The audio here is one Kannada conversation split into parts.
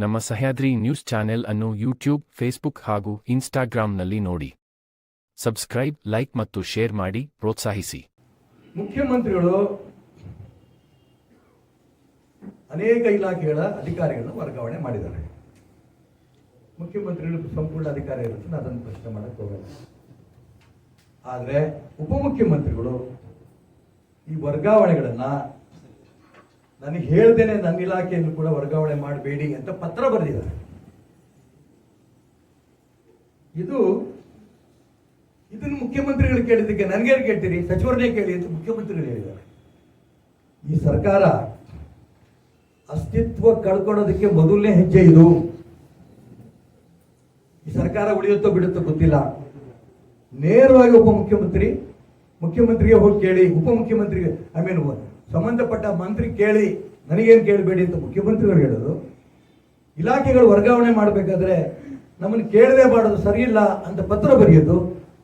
ನಮ್ಮ ಸಹ್ಯಾದ್ರಿ ನ್ಯೂಸ್ ಚಾನೆಲ್ ಅನ್ನು ಯೂಟ್ಯೂಬ್, ಫೇಸ್ಬುಕ್ ಹಾಗೂ ಇನ್ಸ್ಟಾಗ್ರಾಂನಲ್ಲಿ ನೋಡಿ. ಸಬ್ಸ್ಕ್ರೈಬ್, ಲೈಕ್ ಮತ್ತು ಶೇರ್ ಮಾಡಿ, ಪ್ರೋತ್ಸಾಹಿಸಿ. ಮುಖ್ಯಮಂತ್ರಿಗಳು ಅನೇಕ ಇಲಾಖೆಗಳ ಅಧಿಕಾರಿಗಳನ್ನು ವರ್ಗಾವಣೆ ಮಾಡಿದ್ದಾರೆ. ಮುಖ್ಯಮಂತ್ರಿಗಳು ಸಂಪೂರ್ಣ ಅಧಿಕಾರ ಇರುತ್ತೆ ನಾನು ಅದನ್ನು ಪ್ರಶ್ನೆ ಮಾಡಕ್ಕೆ ಹೋಗಲ್ಲ. ಆದರೆ ಉಪಮುಖ್ಯಮಂತ್ರಿಗಳು ಈ ವರ್ಗಾವಣೆಗಳನ್ನ ನನಗೆ ಹೇಳ್ದೇನೆ ನನ್ನ ಇಲಾಖೆಯನ್ನು ಕೂಡ ವರ್ಗಾವಣೆ ಮಾಡಬೇಡಿ ಅಂತ ಪತ್ರ ಬರೆದಿದ್ದಾರೆ. ಇದು, ಇದನ್ನು ಮುಖ್ಯಮಂತ್ರಿಗಳು ಕೇಳಿದ್ದಕ್ಕೆ ನನಗೆ ಕೇಳ್ತೀರಿ? ಸಚಿವರನ್ನೇ ಕೇಳಿ ಅಂತ ಮುಖ್ಯಮಂತ್ರಿಗಳು ಹೇಳಿದ್ದಾರೆ. ಈ ಸರ್ಕಾರ ಅಸ್ತಿತ್ವ ಕಳ್ಕೊಳ್ಳೋದಕ್ಕೆ ಮೊದಲನೇ ಹೆಜ್ಜೆ ಇದು. ಈ ಸರ್ಕಾರ ಉಳಿಯುತ್ತೋ ಬಿಡುತ್ತೋ ಗೊತ್ತಿಲ್ಲ. ನೇರವಾಗಿ ಉಪಮುಖ್ಯಮಂತ್ರಿ, ಮುಖ್ಯಮಂತ್ರಿಗೆ ಹೋಗಿ ಕೇಳಿ, ಉಪಮುಖ್ಯಮಂತ್ರಿಗೆ ಐ ಮೀನ್ ಸಂಬಂಧಪಟ್ಟ ಮಂತ್ರಿ ಕೇಳಿ, ನನಗೇನು ಕೇಳಬೇಡಿ ಅಂತ ಮುಖ್ಯಮಂತ್ರಿಗಳು ಹೇಳೋದು. ಇಲಾಖೆಗಳು ವರ್ಗಾವಣೆ ಮಾಡಬೇಕಾದ್ರೆ ನಮ್ಮನ್ನು ಕೇಳದೆ ಮಾಡೋದು ಸರಿಯಿಲ್ಲ ಅಂತ ಪತ್ರ ಬರೆಯೋದು.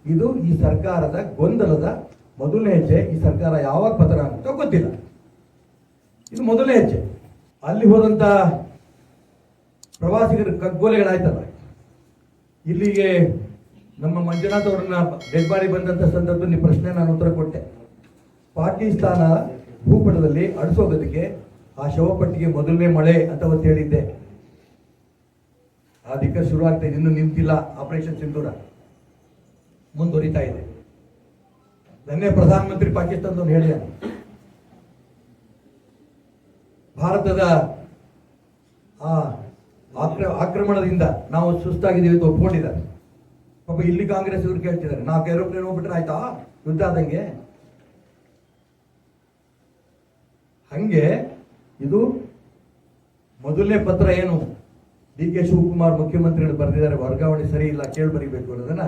ಇದು ಈ ಸರ್ಕಾರದ ಗೊಂದಲದ ಮೊದಲನೇ ಹೆಜ್ಜೆ. ಈ ಸರ್ಕಾರ ಯಾವಾಗ ಪತ್ರ ಅಂತ ಗೊತ್ತಿಲ್ಲ. ಇದು ಮೊದಲನೇ ಹೆಜ್ಜೆ. ಅಲ್ಲಿ ಹೋದಂಥ ಪ್ರವಾಸಿಗರ ಕಗ್ಗೋಲೆಗಳಾಯ್ತಲ್ಲ. ಇಲ್ಲಿಗೆ ನಮ್ಮ ಮಂಜುನಾಥ್ ಅವ್ರನ್ನ ಡೆಡ್ ಬಾಡಿ ಬಂದಂತ ಸಂದರ್ಭದಲ್ಲಿ ಪ್ರಶ್ನೆ ನಾನು ಉತ್ತರ ಕೊಟ್ಟೆ. ಪಾಕಿಸ್ತಾನ ಭೂಪಟದಲ್ಲಿ ಅಡಿಸೋಗೋದಕ್ಕೆ ಆ ಶವಪಟ್ಟಿಗೆ ಮೊದಲನೇ ಮಳೆ ಅಂತ ಅವತ್ತು ಹೇಳಿದ್ದೆ. ಆ ದಿಕ್ಕ ಶುರು ಆಗ್ತಾ ಇದೆ, ಇನ್ನು ನಿಂತಿಲ್ಲ ಆಪರೇಷನ್ ಸಿಂಧೂರ. ಮುಂದುವರಿತಾ ಇದೆ. ನನ್ನೇ ಪ್ರಧಾನಮಂತ್ರಿ ಪಾಕಿಸ್ತಾನದವ್ರು ಹೇಳಿದ. ಭಾರತದ ಆ ಆಕ್ರ- ಆಕ್ರಮಣದಿಂದ ನಾವು ಸುಸ್ತಾಗಿದ್ದೀವಿ ಅಂತ ಒಪ್ಕೊಂಡಿದ್ದಾರೆ. ಪಾಪ ಇಲ್ಲಿ ಕಾಂಗ್ರೆಸ್ ಇವ್ರು ಕೇಳ್ತಿದ್ದಾರೆ. ನಾವು ಏರೋಪ್ಲೇನ್ ಹೋಗ್ಬಿಟ್ರೆ ಆಯ್ತಾ? ಯುದ್ಧ ಆದಂಗೆ? ಹಂಗೆ ಇದು ಮೊದಲನೇ ಪತ್ರ ಏನು? ಡಿ ಕೆ ಶಿವಕುಮಾರ್ ಮುಖ್ಯಮಂತ್ರಿಗಳು ಬರೆದಿದ್ದಾರೆ, ವರ್ಗಾವಣೆ ಸರಿ ಇಲ್ಲ, ಕೇಳಿ ಬರೀಬೇಕು ಅನ್ನೋದನ್ನ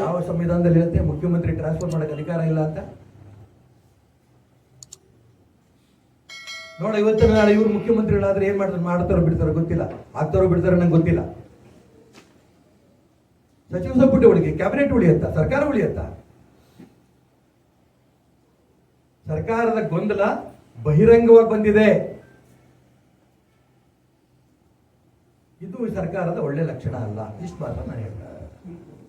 ಯಾವ ಸಂವಿಧಾನದಲ್ಲಿ ಇರುತ್ತೆ ಮುಖ್ಯಮಂತ್ರಿ ಟ್ರಾನ್ಸ್ಫರ್ ಮಾಡಕ್ಕೆ ಅಧಿಕಾರ ಇಲ್ಲ ಅಂತ? ನೋಡ, ಇವತ್ತಿನ ನಾಳೆ ಇವ್ರು ಮುಖ್ಯಮಂತ್ರಿಗಳಾದ್ರೆ ಏನ್ ಮಾಡ್ತಾರೆ? ಮಾಡ್ತಾರೋ ಬಿಡ್ತಾರೋ ಗೊತ್ತಿಲ್ಲ. ಆಗ್ತಾರೋ ಬಿಡ್ತಾರೋ ನಂಗೆ ಗೊತ್ತಿಲ್ಲ. ಸಚಿವ ಸಂಪುಟ ಉಳಿಕೆ ಕ್ಯಾಬಿನೆಟ್ ಉಳಿಯತ್ತ? ಸರ್ಕಾರ ಉಳಿಯತ್ತ? ಸರ್ಕಾರದ ಗೊಂದಲ ಬಹಿರಂಗವಾಗಿ ಬಂದಿದೆ. ಇದು ಸರ್ಕಾರದ ಒಳ್ಳೆ ಲಕ್ಷಣ ಅಲ್ಲ. ಇಷ್ಟು ಮಾತ್ರ ನಾನು ಹೇಳ್ತಾ